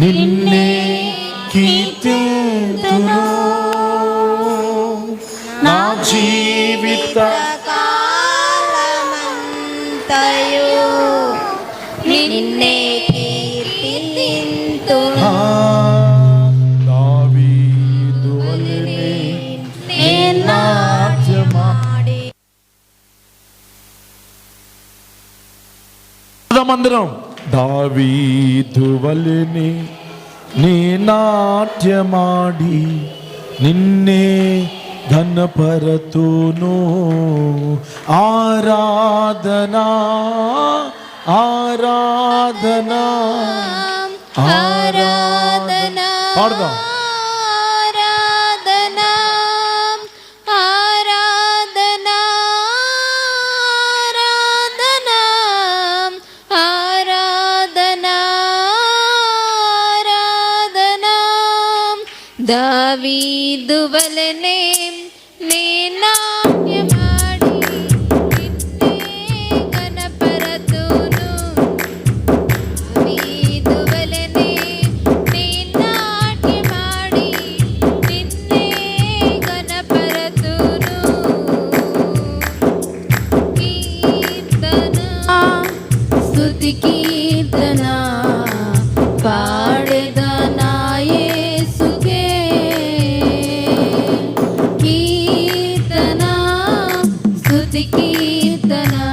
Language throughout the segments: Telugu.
నిన్నే కీర్తింతును. నా జీవిత కాలమంతయు నిన్నే కీర్తింతును. మందిరం దావీదు వలెనే నీ నాట్యమాడి నిన్నే ఘనపరతును ఆరాధనా ఆరాధనా. ఆరాధనా. పాడదాం. దావీదు వలనే నే నాట్యమాడి నిన్నే గణపరతును వీధువలనే నీ నాట్యమాడి నిన్నే గణపరతును కీర్తన స్తుతి ಕೀರ್ತನಾ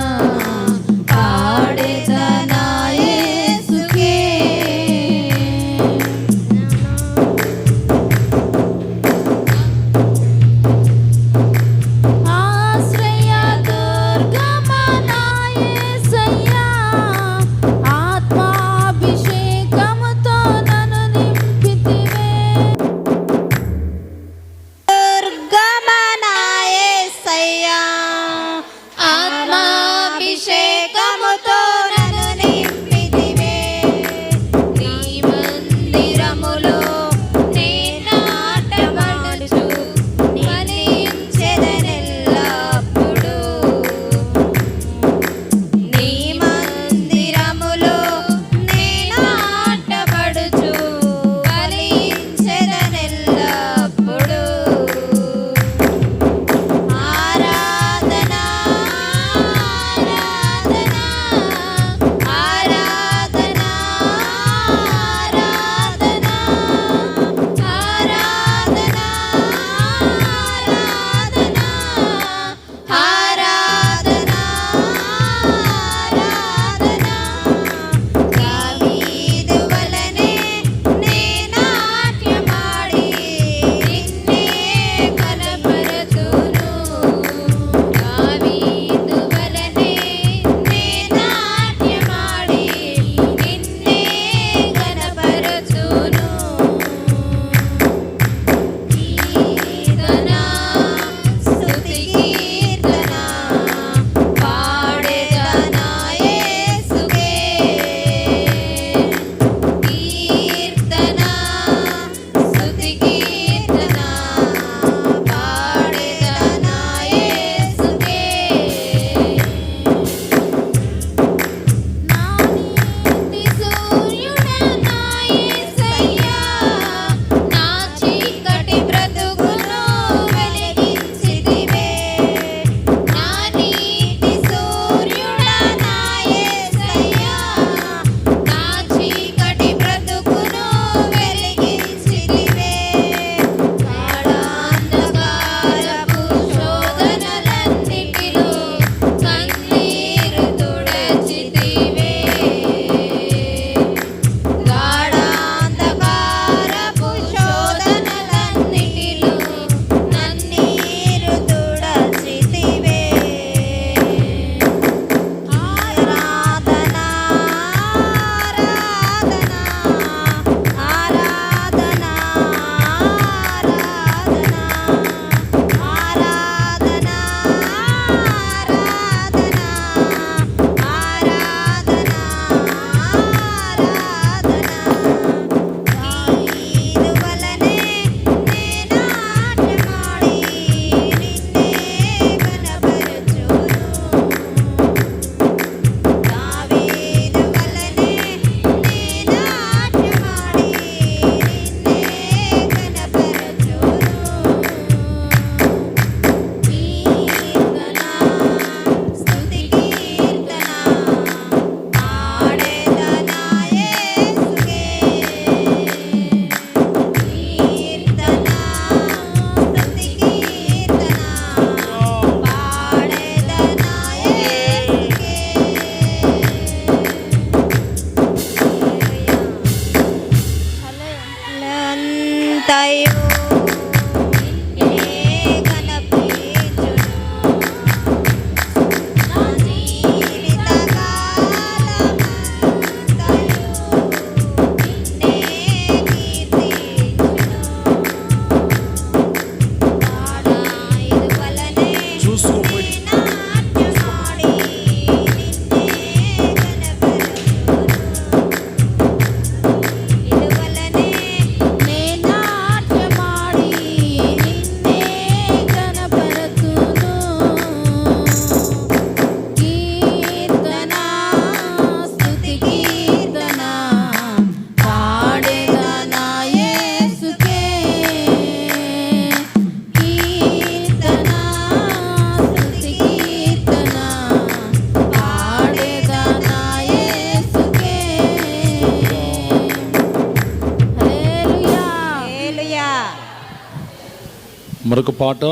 మరొక పాట